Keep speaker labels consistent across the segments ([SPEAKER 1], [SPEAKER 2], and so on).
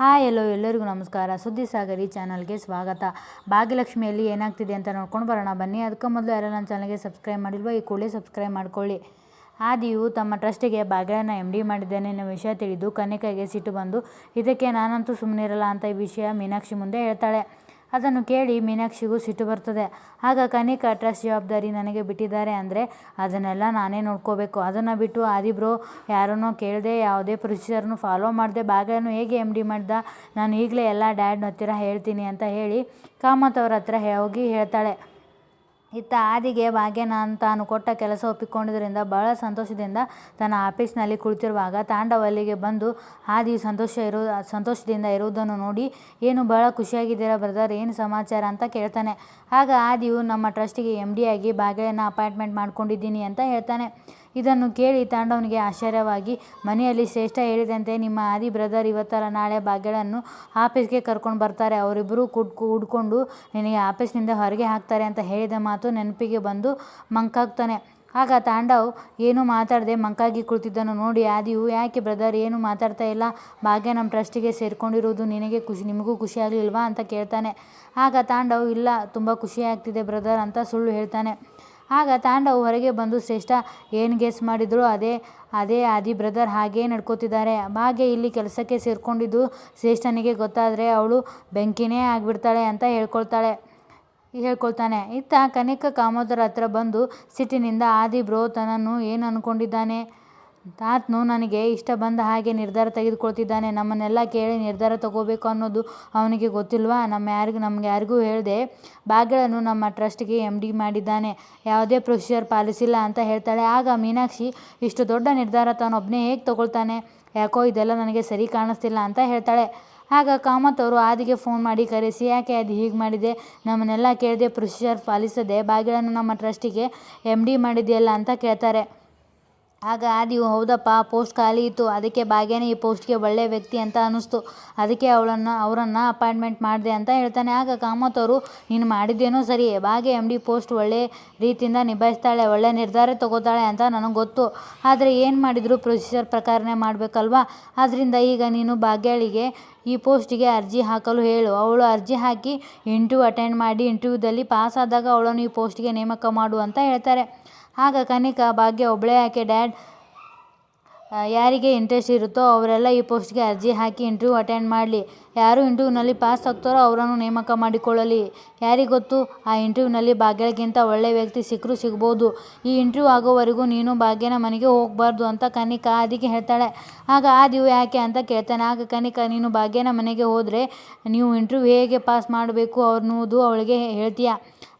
[SPEAKER 1] Hi, ಎಲ್ಲೋ ಎಲ್ಲರಿಗೂ ನಮಸ್ಕಾರ. ಸುದ್ದಿ ಸಾಗರಿ ಚಾನಲ್ಗೆ ಸ್ವಾಗತ. ಭಾಗ್ಯಲಕ್ಷ್ಮಿಯಲ್ಲಿ ಏನಾಗ್ತಿದೆ ಅಂತ ನೋಡ್ಕೊಂಡು ಬರೋಣ. ಬನ್ನಿ, ಅದಕ್ಕೆ ಮೊದಲು ಯಾರು ನನ್ನ ಚಾನಲ್ಗೆ ಸಬ್ಸ್ಕ್ರೈಬ್ ಮಾಡಿಲ್ವೋ, ಈ ಕೂಡಲೇ ಸಬ್ಸ್ಕ್ರೈಬ್ ಮಾಡ್ಕೊಳ್ಳಿ. ಆದಿಯು ತಮ್ಮ ಟ್ರಸ್ಟಿಗೆ ಬಾಗಿಲನ್ನು ಎಂ ಡಿ ಮಾಡಿದ್ದೇನೆ ಅನ್ನೋ ವಿಷಯ ತಿಳಿದು ಕನ್ನಿಕೆಗೆ ಸಿಟ್ಟು ಬಂದು, ಇದಕ್ಕೆ ನಾನಂತೂ ಸುಮ್ಮನಿರಲ್ಲ ಅಂತ ಈ ವಿಷಯ ಮೀನಾಕ್ಷಿ ಮುಂದೆ ಹೇಳ್ತಾಳೆ. ಅದನ್ನು ಕೇಳಿ ಮೀನಾಕ್ಷಿಗೂ ಸಿಟ್ಟು ಬರ್ತದೆ. ಆಗ ಕನಿಕಾ ಟ್ರಸ್ಟ್ ಜವಾಬ್ದಾರಿ ನನಗೆ ಬಿಟ್ಟಿದ್ದಾರೆ ಅಂದರೆ ಅದನ್ನೆಲ್ಲ ನಾನೇ ನೋಡ್ಕೋಬೇಕು. ಅದನ್ನು ಬಿಟ್ಟು ಆದಿಬ್ರೋ ಯಾರನ್ನೋ ಕೇಳದೆ ಯಾವುದೇ ಪ್ರೊಸೀಜರ್ನು ಫಾಲೋ ಮಾಡಿದೆ, ಬಾಗಿಲನ್ನು ಹೇಗೆ ಎಂ ಡಿ ಮಾಡ್ದ, ನಾನು ಈಗಲೇ ಎಲ್ಲ ಡ್ಯಾಡ್ನ ಹತ್ತಿರ ಹೇಳ್ತೀನಿ ಅಂತ ಹೇಳಿ ಕಾಮತ್ ಅವ್ರ ಹತ್ರ ಹೋಗಿ ಹೇಳ್ತಾಳೆ. ಇತ್ತ ಆದಿಗೆ ಭಾಗ್ಯನ ತಾನು ಕೊಟ್ಟ ಕೆಲಸ ಒಪ್ಪಿಕೊಂಡಿದ್ದರಿಂದ ಬಹಳ ಸಂತೋಷದಿಂದ ತನ್ನ ಆಫೀಸ್ನಲ್ಲಿ ಕುಳಿತಿರುವಾಗ ತಾಂಡವಲ್ಲಿಗೆ ಬಂದು ಆದಿ ಸಂತೋಷ ಇರೋ, ಸಂತೋಷದಿಂದ ಇರುವುದನ್ನು ನೋಡಿ, ಏನು ಬಹಳ ಖುಷಿಯಾಗಿದ್ದೀರಾ ಬ್ರದರ್, ಏನು ಸಮಾಚಾರ ಅಂತ ಕೇಳ್ತಾನೆ. ಆಗ ಆದಿಯು ನಮ್ಮ ಟ್ರಸ್ಟಿಗೆ ಎಂ ಡಿ ಆಗಿ ಭಾಗ್ಯನ ಅಪಾಯಿಂಟ್ಮೆಂಟ್ ಮಾಡ್ಕೊಂಡಿದ್ದೀನಿ ಅಂತ ಹೇಳ್ತಾನೆ. ಇದನ್ನು ಕೇಳಿ ತಾಂಡವನಿಗೆ ಆಶ್ಚರ್ಯವಾಗಿ, ಮನೆಯಲ್ಲಿ ಶ್ರೇಷ್ಠ ಹೇಳಿದಂತೆ ನಿಮ್ಮ ಆದಿ ಬ್ರದರ್ ಇವತ್ತರ ನಾಳೆ ಬಾಗಿಲನ್ನು ಆಫೀಸ್ಗೆ ಕರ್ಕೊಂಡು ಬರ್ತಾರೆ. ಅವರಿಬ್ಬರು ಕುಡ್ಕು ಕೂಡ್ಕೊಂಡು ನಿನಗೆ ಆಫೀಸ್ನಿಂದ ಹೊರಗೆ ಹಾಕ್ತಾರೆ ಅಂತ ಹೇಳಿದ ಮಾತು ನೆನಪಿಗೆ ಬಂದು ಮಂಕಾಗ್ತಾನೆ. ಆಗ ತಾಂಡವ್ ಏನೂ ಮಾತಾಡದೆ ಮಂಕಾಗಿ ಕುಳಿತಿದ್ದನ್ನು ನೋಡಿ, ಆದಿಯು, ಯಾಕೆ ಬ್ರದರ್ ಏನು ಮಾತಾಡ್ತಾ ಇಲ್ಲ? ಭಾಗ್ಯ ನಮ್ಮ ಟ್ರಸ್ಟಿಗೆ ಸೇರ್ಕೊಂಡಿರೋದು ನಿನಗೆ ಖುಷಿ, ನಿಮಗೂ ಖುಷಿ ಆಗಲಿಲ್ವಾ? ಅಂತ ಕೇಳ್ತಾನೆ. ಆಗ ತಾಂಡವ್, ಇಲ್ಲ, ತುಂಬ ಖುಷಿ ಆಗ್ತಿದೆ ಬ್ರದರ್ ಅಂತ ಸುಳ್ಳು ಹೇಳ್ತಾನೆ. ಆಗ ತಾಂಡವ್ ಹೊರಗೆ ಬಂದು ಶ್ರೇಷ್ಠ ಏನು ಗೆಸ್ ಮಾಡಿದ್ರು ಅದೇ ಅದೇ ಆದಿ ಬ್ರದರ್ ಹಾಗೇ ನಡ್ಕೋತಿದ್ದಾರೆ. ಭಾಗ್ಯ ಇಲ್ಲಿ ಕೆಲಸಕ್ಕೆ ಸೇರಿಕೊಂಡಿದ್ದು ಶ್ರೇಷ್ಠನಿಗೆ ಗೊತ್ತಾದರೆ ಅವಳು ಬೆಂಕಿನೇ ಆಗಿಬಿಡ್ತಾಳೆ ಅಂತ ಹೇಳ್ಕೊಳ್ತಾಳೆ, ಹೇಳ್ಕೊಳ್ತಾನೆ. ಇತ್ತ ಕನಿಕ ಕಾಮೋದರ ಹತ್ರ ಬಂದು ಸಿಟ್ಟಿನಿಂದ ಆದಿ ಬ್ರೋ ತನ್ನನ್ನು ಏನು ಅಂದ್ಕೊಂಡಿದ್ದಾನೆ ಆತನು ನನಗೆ ಇಷ್ಟ ಬಂದ ಹಾಗೆ ನಿರ್ಧಾರ ತೆಗೆದುಕೊಳ್ತಿದ್ದಾನೆ. ನಮ್ಮನ್ನೆಲ್ಲ ಕೇಳಿ ನಿರ್ಧಾರ ತಗೋಬೇಕು ಅನ್ನೋದು ಅವನಿಗೆ ಗೊತ್ತಿಲ್ವಾ? ನಮ್ಮ ಯಾರಿಗೂ, ನಮ್ಗೆ ಯಾರಿಗೂ ಹೇಳಿದೆ, ಬಾಗಿಲನ್ನು ನಮ್ಮ ಟ್ರಸ್ಟ್ಗೆ ಎಂ ಡಿ ಮಾಡಿದ್ದಾನೆ. ಯಾವುದೇ ಪ್ರೊಸೀಜರ್ ಪಾಲಿಸಿಲ್ಲ ಅಂತ ಹೇಳ್ತಾಳೆ. ಆಗ ಮೀನಾಕ್ಷಿ, ಇಷ್ಟು ದೊಡ್ಡ ನಿರ್ಧಾರ ತಾನೊಬ್ಬನೇ ಹೇಗೆ ತಗೊಳ್ತಾನೆ? ಯಾಕೋ ಇದೆಲ್ಲ ನನಗೆ ಸರಿ ಕಾಣಿಸ್ತಿಲ್ಲ ಅಂತ ಹೇಳ್ತಾಳೆ. ಆಗ ಕಾಮತ್ ಅವರು ಆದಿಗೆ ಫೋನ್ ಮಾಡಿ ಕರೆಸಿ, ಯಾಕೆ ಅದು ಹೀಗೆ ಮಾಡಿದೆ? ನಮ್ಮನ್ನೆಲ್ಲ ಕೇಳದೆ ಪ್ರೊಸೀಜರ್ ಪಾಲಿಸದೆ, ಬಾಗಿಲನ್ನು ನಮ್ಮ ಟ್ರಸ್ಟಿಗೆ ಎಂ ಡಿ ಮಾಡಿದೆಯಲ್ಲ ಅಂತ ಕೇಳ್ತಾರೆ. ಆಗ ಆದಿಯು ಹೌದಪ್ಪ, ಪೋಸ್ಟ್ ಖಾಲಿ ಇತ್ತು. ಅದಕ್ಕೆ ಭಾಗ್ಯನೇ ಈ ಪೋಸ್ಟ್ಗೆ ಒಳ್ಳೆಯ ವ್ಯಕ್ತಿ ಅಂತ ಅನ್ನಿಸ್ತು. ಅದಕ್ಕೆ ಅವಳನ್ನು, ಅವರನ್ನು ಅಪಾಯಿಂಟ್ಮೆಂಟ್ ಮಾಡಿದೆ ಅಂತ ಹೇಳ್ತಾನೆ. ಆಗ ಕಾಮತ್ ಅವರು, ನೀನು ಮಾಡಿದ್ದೇನೋ ಸರಿ. ಭಾಗ್ಯ ಎಂ ಡಿ ಪೋಸ್ಟ್ ಒಳ್ಳೆ ರೀತಿಯಿಂದ ನಿಭಾಯಿಸ್ತಾಳೆ, ಒಳ್ಳೆ ನಿರ್ಧಾರ ತಗೋತಾಳೆ ಅಂತ ನನಗೆ ಗೊತ್ತು. ಆದರೆ ಏನು ಮಾಡಿದರೂ ಪ್ರೊಸೀಜರ್ ಪ್ರಕಾರನೇ ಮಾಡಬೇಕಲ್ವಾ? ಆದ್ದರಿಂದ ಈಗ ನೀನು ಭಾಗ್ಯಳಿಗೆ ಈ ಪೋಸ್ಟಿಗೆ ಅರ್ಜಿ ಹಾಕಲು ಹೇಳು. ಅವಳು ಅರ್ಜಿ ಹಾಕಿ ಇಂಟರ್ವ್ಯೂ ಅಟೆಂಡ್ ಮಾಡಿ ಇಂಟರ್ವ್ಯೂದಲ್ಲಿ ಪಾಸ್ ಆದಾಗ ಅವಳನ್ನು ಈ ಪೋಸ್ಟ್ಗೆ ನೇಮಕ ಮಾಡು ಅಂತ ಹೇಳ್ತಾರೆ. ಆಗ ಕನಿಕಾ ಭಾಗ್ಯ ಒಬ್ಬಳೇ ಆಕೆ ಡ್ಯಾಡ್ ಯಾರಿಗೆ ಇಂಟ್ರೆಸ್ಟ್ ಇರುತ್ತೋ ಅವರೆಲ್ಲ ಈ ಪೋಸ್ಟ್ಗೆ ಅರ್ಜಿ ಹಾಕಿ ಇಂಟ್ರ್ಯೂ ಅಟೆಂಡ್ ಮಾಡಲಿ. ಯಾರು ಇಂಟರ್ವ್ಯೂನಲ್ಲಿ ಪಾಸ್ ಆಗ್ತಾರೋ ಅವರನ್ನು ನೇಮಕ ಮಾಡಿಕೊಳ್ಳಲಿ. ಯಾರಿಗೆ ಗೊತ್ತು? ಆ ಇಂಟರ್ವ್ಯೂನಲ್ಲಿ ಭಾಗ್ಯಗಿಂತ ಒಳ್ಳೆಯ ವ್ಯಕ್ತಿ ಸಿಕ್ಕರೂ ಸಿಗ್ಬೋದು. ಈ ಇಂಟ್ರ್ಯೂ ಆಗೋವರೆಗೂ ನೀನು ಭಾಗ್ಯನ ಮನೆಗೆ ಹೋಗಬಾರ್ದು ಅಂತ ಕನಿಕ ಆದಿಗೆ ಹೇಳ್ತಾಳೆ. ಆಗ ಆದಿವು ಯಾಕೆ ಅಂತ ಕೇಳ್ತಾನೆ. ಆಗ ಕನಿಕಾ, ನೀನು ಭಾಗ್ಯನ ಮನೆಗೆ ಹೋದರೆ ನೀವು ಇಂಟರ್ವ್ಯೂ ಹೇಗೆ ಪಾಸ್ ಮಾಡಬೇಕು ಅನ್ನೋದು ಅವಳಿಗೆ ಹೇಳ್ತೀಯ.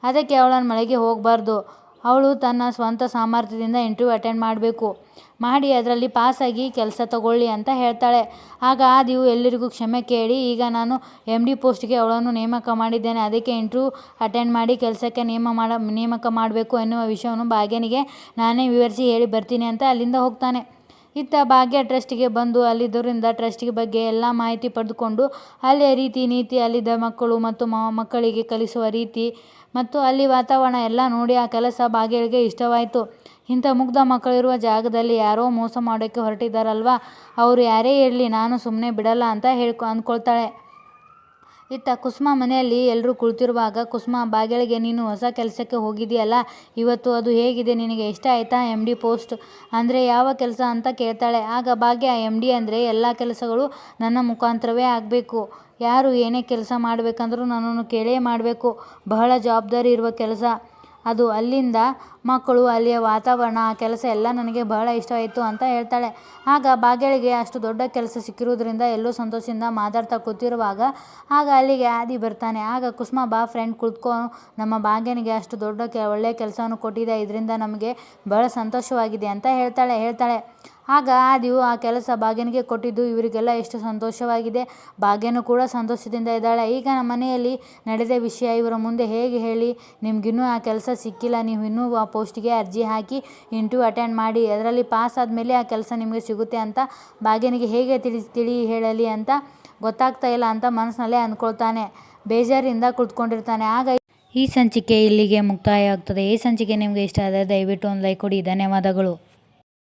[SPEAKER 1] ಅದಕ್ಕೆ ಅವಳನ್ನ ಮನೆಗೆ ಹೋಗಬಾರ್ದು. ಅವಳು ತನ್ನ ಸ್ವಂತ ಸಾಮರ್ಥ್ಯದಿಂದ ಇಂಟರ್ವ್ಯೂ ಅಟೆಂಡ್ ಮಾಡಬೇಕು. ಮಾಡಿ ಅದರಲ್ಲಿ ಪಾಸಾಗಿ ಕೆಲಸ ತಗೊಳ್ಳಿ ಅಂತ ಹೇಳ್ತಾಳೆ. ಆಗ ಆದಿಯು ಎಲ್ಲರಿಗೂ ಕ್ಷಮೆ ಕೇಳಿ, ಈಗ ನಾನು ಎಂ ಡಿ ಪೋಸ್ಟ್ಗೆ ಅವಳನ್ನು ನೇಮಕ ಮಾಡಿದ್ದೇನೆ. ಅದಕ್ಕೆ ಇಂಟರ್ವ್ಯೂ ಅಟೆಂಡ್ ಮಾಡಿ ಕೆಲಸಕ್ಕೆ ನೇಮ ಮಾಡ, ನೇಮಕ ಮಾಡಬೇಕು ಎನ್ನುವ ವಿಷಯವನ್ನು ಭಾಗ್ಯನಿಗೆ ನಾನೇ ವಿವರಿಸಿ ಹೇಳಿ ಬರ್ತೀನಿ ಅಂತ ಅಲ್ಲಿಂದ ಹೋಗ್ತಾನೆ. ಇತ್ತ ಭಾಗ್ಯ ಟ್ರಸ್ಟಿಗೆ ಬಂದು ಅಲ್ಲಿದ್ದರಿಂದ ಟ್ರಸ್ಟಿಗೆ ಬಗ್ಗೆ ಎಲ್ಲ ಮಾಹಿತಿ ಪಡೆದುಕೊಂಡು ಅಲ್ಲಿಯ ರೀತಿ ನೀತಿ ಅಲ್ಲಿದ್ದ ಮಕ್ಕಳು ಮತ್ತು ಮಕ್ಕಳಿಗೆ ಕಲಿಸುವ ರೀತಿ ಮತ್ತು ಅಲ್ಲಿ ವಾತಾವರಣ ಎಲ್ಲ ನೋಡಿ ಆ ಕೆಲಸ ಭಾಗ್ಯಳಿಗೆ ಇಷ್ಟವಾಯಿತು. ಇಂಥ ಮುಗ್ಧ ಮಕ್ಕಳಿರುವ ಜಾಗದಲ್ಲಿ ಯಾರೋ ಮೋಸ ಮಾಡೋಕ್ಕೆ ಹೊರಟಿದ್ದಾರಲ್ವ? ಅವರು ಯಾರೇ ಇರಲಿ, ನಾನು ಸುಮ್ಮನೆ ಬಿಡಲ್ಲ ಅಂತ ಹೇಳ್ಕೊ ಅಂದ್ಕೊಳ್ತಾಳೆ. ಇತ್ತ ಕುಸುಮ ಮನೆಯಲ್ಲಿ ಎಲ್ಲರೂ ಕುಳಿತಿರುವಾಗ, ಕುಸುಮ, ಬಾಗಿಲಿಗೆ ನೀನು ಹೊಸ ಕೆಲಸಕ್ಕೆ ಹೋಗಿದೆಯಲ್ಲ ಇವತ್ತು ಅದು ಹೇಗಿದೆ? ನಿನಗೆ ಇಷ್ಟ ಆಯಿತಾ? ಎಂ ಡಿ ಪೋಸ್ಟ್ ಅಂದರೆ ಯಾವ ಕೆಲಸ ಅಂತ ಕೇಳ್ತಾಳೆ. ಆಗ ಭಾಗ್ಯ ಎಂ ಡಿ ಅಂದರೆ ಎಲ್ಲ ಕೆಲಸಗಳು ನನ್ನ ಮುಖಾಂತರವೇ ಆಗಬೇಕು. ಯಾರು ಏನೇ ಕೆಲಸ ಮಾಡಬೇಕಂದ್ರೂ ನನ್ನನ್ನು ಕೇಳೇ ಮಾಡಬೇಕು. ಬಹಳ ಜವಾಬ್ದಾರಿ ಇರುವ ಕೆಲಸ. ಅದು ಅಲ್ಲಿಂದ ಮಕ್ಕಳು ಅಲ್ಲಿಯ ವಾತಾವರಣ, ಕೆಲಸ ಎಲ್ಲ ನನಗೆ ಬಹಳ ಇಷ್ಟವಾಯಿತು ಅಂತ ಹೇಳ್ತಾಳೆ. ಆಗ ಬಾಗಿಳಿಗೆ ಅಷ್ಟು ದೊಡ್ಡ ಕೆಲಸ ಸಿಕ್ಕಿರುವುದರಿಂದ ಎಲ್ಲೂ ಸಂತೋಷದಿಂದ ಮಾತಾಡ್ತಾ ಕೂತಿರುವಾಗ ಆಗ ಅಲ್ಲಿಗೆ ಆದಿ ಬರ್ತಾನೆ. ಆಗ ಕುಸುಮ, ಬಾ ಫ್ರೆಂಡ್ ಕುಳಿತ್ಕೋ. ನಮ್ಮ ಭಾಗ್ಯನಿಗೆ ಅಷ್ಟು ದೊಡ್ಡ ಕೆ ಒಳ್ಳೆಯ ಕೆಲಸವನ್ನು ಕೊಟ್ಟಿದೆ. ಇದರಿಂದ ನಮಗೆ ಬಹಳ ಸಂತೋಷವಾಗಿದೆ ಅಂತ ಹೇಳ್ತಾಳೆ ಹೇಳ್ತಾಳೆ. ಆಗ ಆದಿಯು ಆ ಕೆಲಸ ಭಾಗ್ಯನಿಗೆ ಕೊಟ್ಟಿದ್ದು. ಇವರಿಗೆಲ್ಲ ಎಷ್ಟು ಸಂತೋಷವಾಗಿದೆ. ಭಾಗ್ಯನೂ ಕೂಡ ಸಂತೋಷದಿಂದ ಇದ್ದಾಳೆ. ಈಗ ನಮ್ಮ ಮನೆಯಲ್ಲಿ ನಡೆದ ವಿಷಯ ಇವರ ಮುಂದೆ ಹೇಗೆ ಹೇಳಿ, ನಿಮಗಿನ್ನೂ ಆ ಕೆಲಸ ಸಿಕ್ಕಿಲ್ಲ. ನೀವು ಇನ್ನೂ ಆ ಪೋಸ್ಟಿಗೆ ಅರ್ಜಿ ಹಾಕಿ ಇಂಟರ್ವ್ಯೂ ಅಟೆಂಡ್ ಮಾಡಿ. ಅದರಲ್ಲಿ ಪಾಸ್ ಆದಮೇಲೆ ಆ ಕೆಲಸ ನಿಮಗೆ ಸಿಗುತ್ತೆ ಅಂತ ಭಾಗ್ಯನಿಗೆ ಹೇಗೆ ತಿಳಿ ತಿಳಿ ಹೇಳಲಿ ಅಂತ ಗೊತ್ತಾಗ್ತಾ ಇಲ್ಲ ಅಂತ ಮನಸ್ಸಿನಲ್ಲೇ ಅಂದ್ಕೊಳ್ತಾನೆ. ಬೇಜಾರಿಂದ ಕುಳಿತುಕೊಂಡಿರ್ತಾನೆ ಆಗ ಈ ಸಂಚಿಕೆ ಇಲ್ಲಿಗೆ ಮುಕ್ತಾಯ ಆಗ್ತದೆ ಈ ಸಂಚಿಕೆ ನಿಮಗೆ ಇಷ್ಟ ಆದರೆ ದಯವಿಟ್ಟು ಒಂದು ಲೈಕ್ ಕೊಡಿ. ಧನ್ಯವಾದಗಳು.